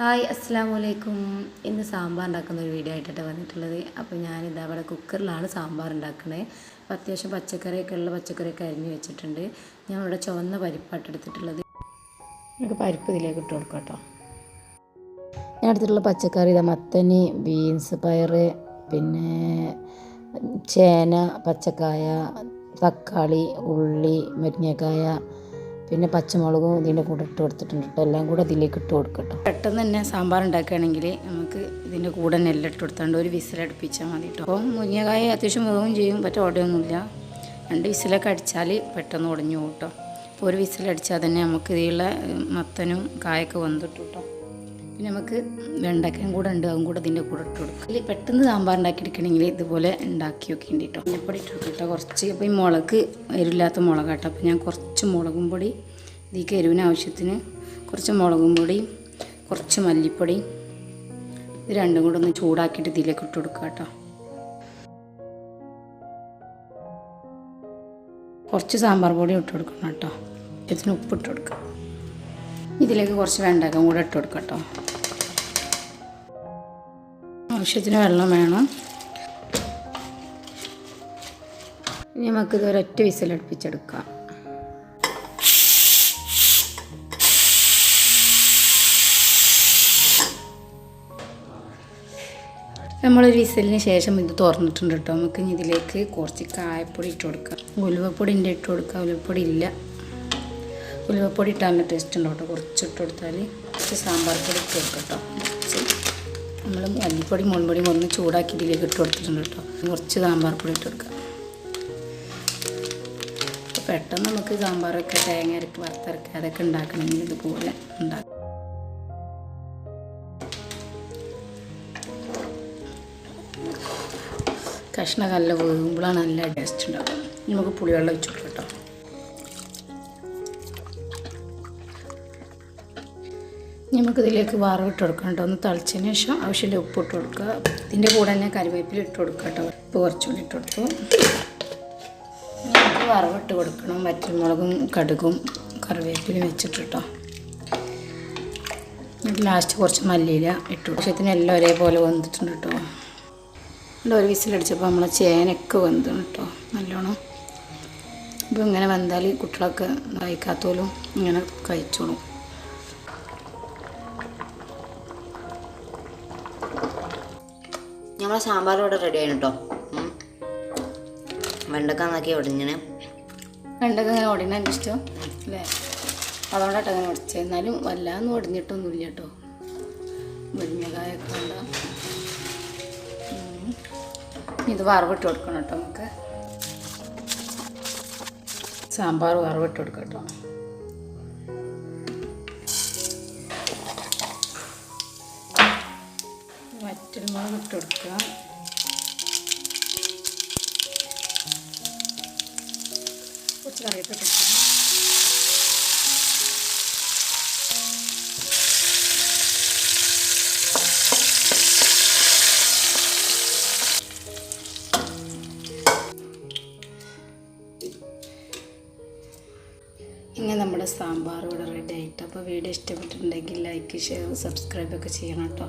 Hi അസ്സാം വലൈക്കും ഇന്ന് സാമ്പാർ ഉണ്ടാക്കുന്ന ഒരു വീഡിയോ ആയിട്ടാണ് വന്നിട്ടുള്ളത്. അപ്പോൾ ഞാനിതാ അവിടെ കുക്കറിലാണ് സാമ്പാർ ഉണ്ടാക്കുന്നത് അപ്പോൾ അത്യാവശ്യം പച്ചക്കറിയൊക്കെ ഉള്ള പച്ചക്കറിയൊക്കെ അരിഞ്ഞ് വെച്ചിട്ടുണ്ട്. ഞാൻ ഇവിടെ ചുവന്ന പരിപ്പാട്ട് എടുത്തിട്ടുള്ളത്. നമുക്ക് പരിപ്പ് ഇതിലേക്ക് ഇട്ട് കൊടുക്കാം കേട്ടോ. ഞാൻ എടുത്തിട്ടുള്ള പച്ചക്കറി ഇതാ മത്തന് ബീൻസ് പയർ പിന്നെ ചേന പച്ചക്കായ തക്കാളി ഉള്ളി മുരിങ്ങക്കായ പിന്നെ പച്ചമുളകും ഇതിന്റെ കൂടെ ഇട്ട് കൊടുത്തിട്ടുണ്ട് കേട്ടോ. എല്ലാം കൂടെ ഇതിലേക്ക് ഇട്ട് കൊടുക്കട്ടോ. പെട്ടെന്ന് തന്നെ സാമ്പാർ ഉണ്ടാക്കുകയാണെങ്കിൽ നമുക്ക് ഇതിന്റെ കൂടെ നെല്ല് ഇട്ട് കൊടുത്താണ്ട് ഒരു വിസിലടുപ്പിച്ചാൽ മതി കേട്ടോ. അപ്പം മുരിങ്ങക്കായ അത്യാവശ്യം മുഖവും ചെയ്യും പറ്റ ഓടയൊന്നുമില്ല. രണ്ട് വിസിലൊക്കെ അടിച്ചാൽ പെട്ടെന്ന് ഉടഞ്ഞു കേട്ടോ. അപ്പോൾ ഒരു വിസിലടിച്ചാൽ തന്നെ നമുക്ക് ഇതിലുള്ള മത്തനും കായൊക്കെ വന്നിട്ടു കേട്ടോ. പിന്നെ നമുക്ക് വെണ്ടക്കയും കൂടെ ഉണ്ട് അതും കൂടെ ഇതിന്റെ കൂടെ ഇട്ട് കൊടുക്കും. അതിൽ പെട്ടെന്ന് സാമ്പാർ ഉണ്ടാക്കി എടുക്കണമെങ്കിൽ ഇതുപോലെ ഉണ്ടാക്കി വെക്കേണ്ടി കേട്ടോ മഞ്ഞപ്പൊടി ഇട്ട് കൊടുക്കട്ടോ കുറച്ച് അപ്പോൾ ഈ മുളക് എരിവില്ലാത്ത മുളക് കേട്ടോ. അപ്പോൾ ഞാൻ കുറച്ച് മുളകും പൊടി ഇതിലേക്ക് എരിവിന് ആവശ്യത്തിന് കുറച്ച് മുളകും പൊടി കുറച്ച് മല്ലിപ്പൊടി ഇത് രണ്ടും കൂടെ ഒന്ന് ചൂടാക്കിയിട്ട് ഇതിലേക്ക് ഇട്ട് കൊടുക്കുക കേട്ടോ. കുറച്ച് സാമ്പാർ പൊടി ഇട്ട് കൊടുക്കണം കേട്ടോ. ഇതിന് ഉപ്പ് ഇട്ട് കൊടുക്കുക ഇതിലേക്ക് കുറച്ച് വെണ്ടക്കം കൂടെ ഇട്ട് കൊടുക്കാം കേട്ടോ. ആവശ്യത്തിന് വെള്ളം വേണം. ഇനി നമുക്കിത് ഒരൊറ്റ വിസിലടുപ്പിച്ചെടുക്കാം നമ്മളൊരു വിസലിന് ശേഷം ഇത് തുറന്നിട്ടുണ്ട് കേട്ടോ. നമുക്ക് ഇനി ഇതിലേക്ക് കുറച്ച് കായപ്പൊടി ഇട്ട് കൊടുക്കാം. ഉലുവപ്പൊടി ഉണ്ട് ഇട്ട് കൊടുക്കാം. ഉലുവപ്പൊടി ഇല്ല. ഉലുവപ്പൊടി ഇട്ടാൽ നല്ല ടേസ്റ്റ് ഉണ്ടോ കേട്ടോ. കുറച്ച് ഇട്ട് കൊടുത്താൽ കുറച്ച് സാമ്പാർ പൊടി ഇട്ട് കൊടുക്കാം കേട്ടോ. നമ്മൾ മല്ലിപ്പൊടി മുൾപ്പൊടി ഒന്ന് ചൂടാക്കി ഇതിലേക്ക് ഇട്ട് കൊടുത്തിട്ടുണ്ട് കേട്ടോ. കുറച്ച് സാമ്പാർ പൊടി ഇട്ട് കൊടുക്കാം. അപ്പോൾ പെട്ടെന്ന് നമുക്ക് സാമ്പാറൊക്കെ തേങ്ങ അരക്ക് വറുത്തരക്ക് അതൊക്കെ ഉണ്ടാക്കണമെങ്കിൽ ഇതുപോലെ ഉണ്ടാക്കാം. കഷ്ണ നല്ല വേകുമ്പോഴാണ് നല്ല ടേസ്റ്റ് ഉണ്ടാവും നമുക്ക് പുളിവെള്ളം വെച്ച് നമുക്കിതിലേക്ക് വറവിട്ട് കൊടുക്കണം കേട്ടോ ഒന്ന് തളിച്ചതിന് ശേഷം ആവശ്യമില്ല ഉപ്പ് ഇട്ട് കൊടുക്കുക ഇതിന്റെ കൂടെ തന്നെ കറിവേപ്പില ഇട്ട് കൊടുക്കുക കേട്ടോ ഉപ്പ് കുറച്ചുകൂടി ഇട്ട് കൊടുത്തു നമുക്ക് വറവിട്ട് കൊടുക്കണം. വറ്റൽമുളകും കടുകും കറിവേപ്പിലും വെച്ചിട്ട് കേട്ടോ എന്നിട്ട് ലാസ്റ്റ് കുറച്ച് മല്ലിയില ഇട്ടു. പക്ഷേ എല്ലാം ഒരേപോലെ വന്നിട്ടുണ്ട് കേട്ടോ ഒരു വിസിലടിച്ചപ്പോൾ നമ്മളെ ചേനയൊക്കെ വെന്തു കേട്ടോ നല്ലോണം. അപ്പോൾ ഇങ്ങനെ വെന്താൽ കുട്ടികളൊക്കെ കഴിക്കാത്തോലും ഇങ്ങനെ കഴിച്ചോളും. നമ്മളെ സാമ്പാർ ഇവിടെ റെഡി ആയിരുന്നു കേട്ടോ വെണ്ടക്ക നോക്കി ഒടിഞ്ഞിന്. വെണ്ടക്ക ഇങ്ങനെ ഒടിഞ്ഞ എനിക്ക് ഇഷ്ടം. അല്ലേ? അതുകൊണ്ടാട്ടോ അങ്ങനെ ഒടിച്ചത് എന്നാലും വല്ലാന്ന് ഒടിഞ്ഞിട്ടൊന്നുമില്ല കേട്ടോ മുരിങ്ങകായൊക്കെ. ഇത് വറവിട്ട് കൊടുക്കണം കേട്ടോ നമുക്ക്. സാമ്പാർ വറവിട്ട് കൊടുക്കാം കേട്ടോ വറ്റൽമുളക് ഇട്ട് കൊടുക്കുക. കുറച്ച് കറിയൊക്കെ കൊടുക്കുക. ഇങ്ങനെ നമ്മുടെ സാമ്പാർ ഇവിടെ റെഡി ആയിട്ട്. അപ്പോൾ വീഡിയോ ഇഷ്ടപ്പെട്ടിട്ടുണ്ടെങ്കിൽ ലൈക്ക് ഷെയർ സബ്സ്ക്രൈബ് ഒക്കെ ചെയ്യണം കേട്ടോ.